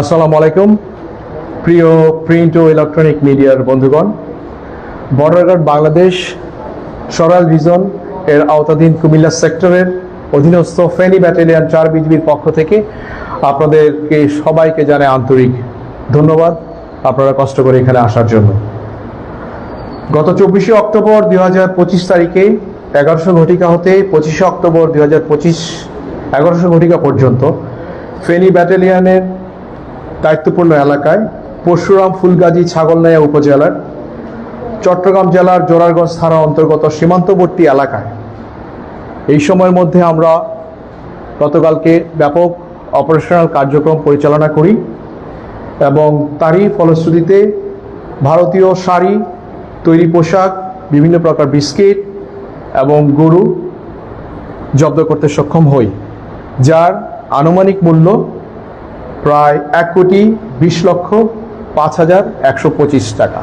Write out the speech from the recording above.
আসসালামু আলাইকুম। প্রিয় প্রিন্ট ও ইলেকট্রনিক মিডিয়ার বন্ধুগণ বর্ডার গার্ড বাংলাদেশ সরাল রিজন এর আওতাধীন কুমিল্লা সেক্টরের অধীনস্থ ফেনী ব্যাটালিয়ন চার বিজিবির পক্ষ থেকে আপনাদেরকে সবাইকে জানাই আন্তরিক ধন্যবাদ আপনারা কষ্ট করে এখানে আসার জন্য। গত চব্বিশে অক্টোবর দুই হাজার পঁচিশ তারিখে এগারোশো ঘটিকা হতে পঁচিশে অক্টোবর দুই হাজার পঁচিশ এগারোশো ঘটিকা পর্যন্ত ফেনী ব্যাটালিয়নের দায়িত্বপূর্ণ এলাকায় পরশুরাম ফুলগাজী ছাগলনাইয়া উপজেলার চট্টগ্রাম জেলার জোরারগঞ্জ থানা অন্তর্গত সীমান্তবর্তী এলাকায়। এই সময়ের মধ্যে আমরা গতকালকে ব্যাপক অপারেশনাল কার্যক্রম পরিচালনা করি এবং তারই ফলশ্রুতিতে ভারতীয় শাড়ি, তৈরি পোশাক, বিভিন্ন প্রকার বিস্কিট এবং গরু জব্দ করতে সক্ষম হই, যার আনুমানিক মূল্য প্রায় এক কোটি বিশ লক্ষ পাঁচ হাজার একশো পঁচিশ টাকা।